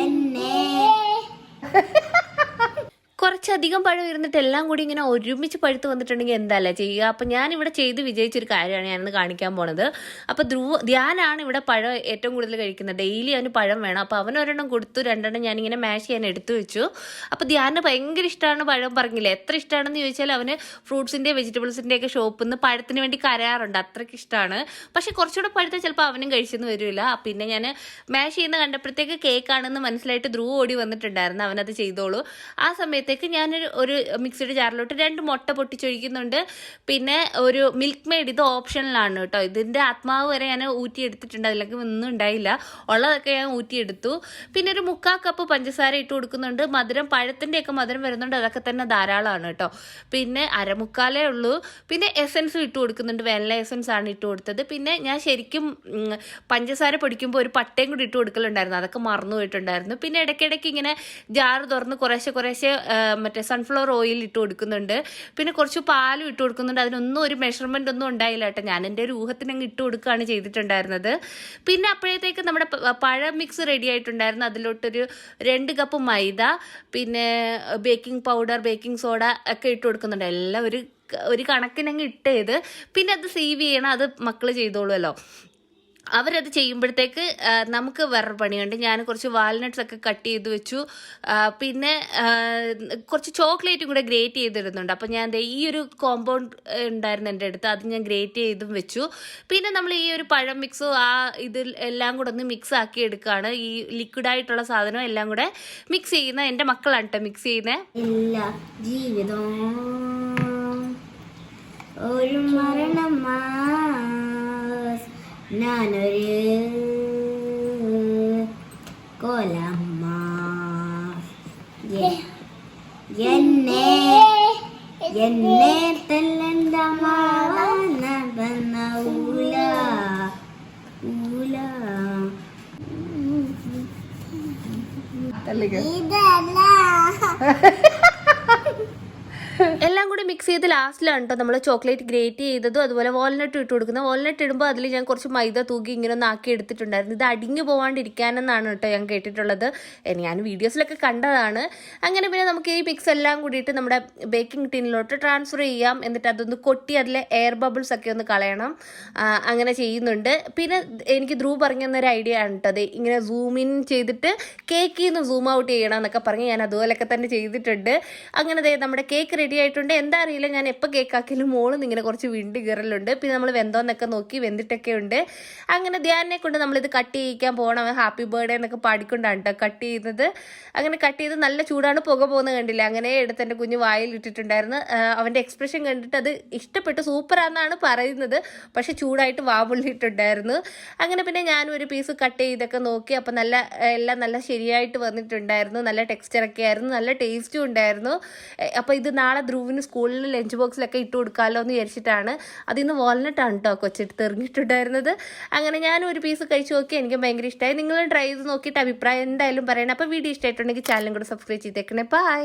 എന്നെ കുറച്ചധികം പഴം ഇരുന്നിട്ട് എല്ലാം കൂടി ഇങ്ങനെ ഒരുമിച്ച് പഴുത്ത് വന്നിട്ടുണ്ടെങ്കിൽ എന്താല്ലേ ചെയ്യുക? അപ്പം ഞാൻ ഇവിടെ ചെയ്ത് വിജയിച്ചൊരു കാര്യമാണ് ഞാനിന്ന് കാണിക്കാൻ പോണത്. അപ്പോൾ ധ്രുവ ധ്യാനാണ് ഇവിടെ പഴം ഏറ്റവും കൂടുതൽ കഴിക്കുന്നത്. ഡെയിലി അവന് പഴം വേണം. അപ്പോൾ അവൻ ഒരെണ്ണം കൊടുത്തു രണ്ടെണ്ണം ഞാനിങ്ങനെ മാഷ് ചെയ്യാൻ എടുത്തു വെച്ചു. അപ്പോൾ ധ്യാനിന് ഭയങ്കര ഇഷ്ടമാണ് പഴം പറഞ്ഞില്ലേ? എത്ര ഇഷ്ടമാണെന്ന് ചോദിച്ചാൽ അവന് ഫ്രൂട്ട്സിന്റെ വെജിറ്റബിൾസിന്റെ ഒക്കെ ഷോപ്പിൽ നിന്ന് പഴത്തിന് വേണ്ടി കരയാറുണ്ട്. അത്രയ്ക്ക് ഇഷ്ടമാണ് പക്ഷേ കുറച്ചുകൂടെ പഴുത്ത ചിലപ്പോൾ അവനും കഴിച്ചെന്ന് വരില്ല. പിന്നെ ഞാൻ മാഷ് ചെയ്യുന്ന കണ്ടപ്പോഴത്തേക്ക് കേക്കാണെന്ന് മനസ്സിലായിട്ട് ധ്രുവ ഓടി വന്നിട്ടുണ്ടായിരുന്നു. അവനത് ചെയ്തോളൂ. ആ സമയത്തേക്ക് ഞാനൊരു ഒരു മിക്സിയുടെ ജാറിലോട്ട് രണ്ട് മുട്ട പൊട്ടിച്ചൊഴിക്കുന്നുണ്ട്. പിന്നെ ഒരു മിൽക്ക് മെയ്ഡ് ഇത് ഓപ്ഷനിലാണ് കേട്ടോ. ഇതിന്റെ ആത്മാവ് വരെ ഞാൻ ഊറ്റിയെടുത്തിട്ടുണ്ട്. അതിലേക്ക് ഒന്നും ഉണ്ടായില്ല. ഉള്ളതൊക്കെ ഞാൻ ഊറ്റിയെടുത്തു. പിന്നെ ഒരു മുക്കാൽ കപ്പ് പഞ്ചസാര ഇട്ട് കൊടുക്കുന്നുണ്ട്. മധുരം പഴത്തിന്റെയൊക്കെ മധുരം വരുന്നുണ്ട്. അതൊക്കെ തന്നെ ധാരാളമാണ് കേട്ടോ. പിന്നെ അരമുക്കാലേ ഉള്ളൂ. പിന്നെ എസൻസും ഇട്ട് കൊടുക്കുന്നുണ്ട്. വെള്ള എസൻസ് ആണ് ഇട്ട് കൊടുത്തത്. പിന്നെ ഞാൻ ശരിക്കും പഞ്ചസാര പൊടിക്കുമ്പോൾ ഒരു പട്ടയും കൂടി ഇട്ട് കൊടുക്കലുണ്ടായിരുന്നു. അതൊക്കെ മറന്നു പോയിട്ടുണ്ടായിരുന്നു. പിന്നെ ഇടയ്ക്കിടയ്ക്ക് ഇങ്ങനെ ജാറ് തുറന്ന് കുറേശ്ശെ കുറേശ്ശെ മറ്റേ സൺഫ്ലവർ ഓയിൽ ഇട്ട് കൊടുക്കുന്നുണ്ട്. പിന്നെ കുറച്ച് പാലും ഇട്ട് കൊടുക്കുന്നുണ്ട്. അതിനൊന്നും ഒരു മെഷർമെന്റ് ഒന്നും ഉണ്ടായില്ല കേട്ടോ. ഞാൻ എന്റെ ഒരു ഊഹത്തിന് അങ്ങ് ഇട്ട് കൊടുക്കുകയാണ് ചെയ്തിട്ടുണ്ടായിരുന്നത്. പിന്നെ അപ്പോഴത്തേക്ക് നമ്മുടെ പഴ മിക്സ് റെഡി ആയിട്ടുണ്ടായിരുന്നു. അതിലോട്ടൊരു രണ്ട് കപ്പ് മൈദ പിന്നെ ബേക്കിംഗ് പൗഡർ ബേക്കിംഗ് സോഡ ഒക്കെ ഇട്ട് കൊടുക്കുന്നുണ്ട്. എല്ലാം ഒരു ഒരു കണക്കിനങ്ങ് ഇട്ടേത്. പിന്നെ അത് സേവ് ചെയ്യണം. അത് മക്കൾ ചെയ്തോളുമല്ലോ. അവരത് ചെയ്യുമ്പോഴത്തേക്ക് നമുക്ക് വേറൊരു പണിയുണ്ട്. ഞാൻ കുറച്ച് വാൽനട്ട്സ് ഒക്കെ കട്ട് ചെയ്ത് വെച്ചു. പിന്നെ കുറച്ച് ചോക്ലേറ്റും കൂടെ ഗ്രേറ്റ് ചെയ്തിടുന്നുണ്ട്. അപ്പോൾ ഞാൻ ഈ ഒരു കോമ്പൗണ്ട് ഉണ്ടായിരുന്നു എന്റെ അടുത്ത്. അത് ഞാൻ ഗ്രേറ്റ് ചെയ്തും വെച്ചു. പിന്നെ നമ്മൾ ഈ ഒരു പഴം മിക്സ് ആ ഇത് എല്ലാം കൂടെ ഒന്ന് മിക്സ് ആക്കി എടുക്കുകയാണ്. ഈ ലിക്വിഡായിട്ടുള്ള സാധനം എല്ലാം കൂടെ മിക്സ് ചെയ്യുന്ന എന്റെ മക്കളാണ് കേട്ടോ മിക്സ് ചെയ്യുന്നത് എല്ലാ ഒരു മരണം മാസ് ഞാനൊരു കൊലമ്മ. എന്നെ എന്നെ തെല്ലണ്ട നടന്ന ഊല. ഊല ഇതല്ല. എല്ലാം കൂടി മിക്സ് ചെയ്ത് ലാസ്റ്റിലാണ് കേട്ടോ നമ്മൾ ചോക്ലേറ്റ് ഗ്രേറ്റ് ചെയ്തതും അതുപോലെ വാൾനട്ട് ഇട്ട് കൊടുക്കുന്നത്. വാൾനട്ട് ഇടുമ്പോൾ അതിൽ ഞാൻ കുറച്ച് മൈദ തൂക്കി ഇങ്ങനെ ഒന്ന് ആക്കി എടുത്തിട്ടുണ്ടായിരുന്നു. ഇത് അടിഞ്ഞു പോവാണ്ടിരിക്കാനെന്നാണ് കേട്ടോ ഞാൻ കേട്ടിട്ടുള്ളത്. ഞാൻ വീഡിയോസിലൊക്കെ കണ്ടതാണ്. അങ്ങനെ പിന്നെ നമുക്ക് ഈ മിക്സ് എല്ലാം കൂടിയിട്ട് നമ്മുടെ ബേക്കിംഗ് ടിന്നിലോട്ട് ട്രാൻസ്ഫർ ചെയ്യാം. എന്നിട്ട് അതൊന്ന് കൊട്ടി അതിലെ എയർ ബബിൾസ് ഒക്കെ ഒന്ന് കളയണം. അങ്ങനെ ചെയ്യുന്നുണ്ട്. പിന്നെ എനിക്ക് ധ്രുവ് പറഞ്ഞു തന്നൊരു ഐഡിയ ആണ് കേട്ടോ അത് ഇങ്ങനെ സൂം ഇൻ ചെയ്തിട്ട് കേക്കിൽ നിന്ന് സൂം ഔട്ട് ചെയ്യണം എന്നൊക്കെ പറഞ്ഞ് ഞാൻ അതുപോലെയൊക്കെ തന്നെ ചെയ്തിട്ടുണ്ട്. അങ്ങനെ നമ്മുടെ കേക്ക് റെഡി ആയിട്ടുണ്ട്. എന്താ അറിയില്ല ഞാൻ എപ്പോൾ കേക്ക് നിന്ന് ഇങ്ങനെ കുറച്ച് വിണ്ട് കയറലുണ്ട് പിന്നെ നമ്മൾ വെന്തോന്നൊക്കെ നോക്കി വെന്തിട്ടൊക്കെ ഉണ്ട്. അങ്ങനെ ധ്യാനെ കൊണ്ട് നമ്മളിത് കട്ട് ചെയ്യിക്കാൻ പോകണം ഹാപ്പി ബർത്ത്ഡേ എന്നൊക്കെ പാടിക്കൊണ്ടാണ് കേട്ടോ കട്ട് ചെയ്യുന്നത്. അങ്ങനെ കട്ട് ചെയ്ത് നല്ല ചൂടാണ് പുക പോകുന്നത് കണ്ടില്ല? അങ്ങനെ എടുത്ത് എന്റെ കുഞ്ഞ് വായിൽ ഇട്ടിട്ടുണ്ടായിരുന്നു. അവന്റെ എക്സ്പ്രഷൻ കണ്ടിട്ട് അത് ഇഷ്ടപ്പെട്ട്. സൂപ്പറാന്നാണ് പറയുന്നത്. പക്ഷെ ചൂടായിട്ട് വാവുള്ളിട്ടുണ്ടായിരുന്നു അങ്ങനെ പിന്നെ ഞാനും ഒരു പീസ് കട്ട് ചെയ്തൊക്കെ നോക്കി. അപ്പം നല്ല എല്ലാം നല്ല ശരിയായിട്ട് വന്നിട്ടുണ്ടായിരുന്നു. നല്ല ടെക്സ്ചറൊക്കെ ആയിരുന്നു. നല്ല ടേസ്റ്റും ഉണ്ടായിരുന്നു. അപ്പോൾ ഇത് നാളെ ധ്രുവിന് സ്കൂളിൽ ലഞ്ച് ബോക്സിലൊക്കെ ഇട്ട് കൊടുക്കാമല്ലോ എന്ന് വിചാരിച്ചിട്ടാണ്. അതിന്ന് വാൾനട്ടാണ് കേട്ടോ കൊച്ചിട്ട് എറിഞ്ഞിട്ടുണ്ടായിരുന്നത് അങ്ങനെ ഞാൻ ഒരു പീസ് കഴിച്ചു നോക്കി. എനിക്ക് ഭയങ്കര ഇഷ്ടമായി നിങ്ങൾ ട്രൈ ചെയ്ത് നോക്കിയിട്ട് അഭിപ്രായം എന്തായാലും പറയണം. അപ്പോൾ വീഡിയോ ഇഷ്ടമായിട്ടുണ്ടെങ്കിൽ ചാനലും കൂടെ സബ്സ്ക്രൈബ് ചെയ്തേക്കണേ. ബൈ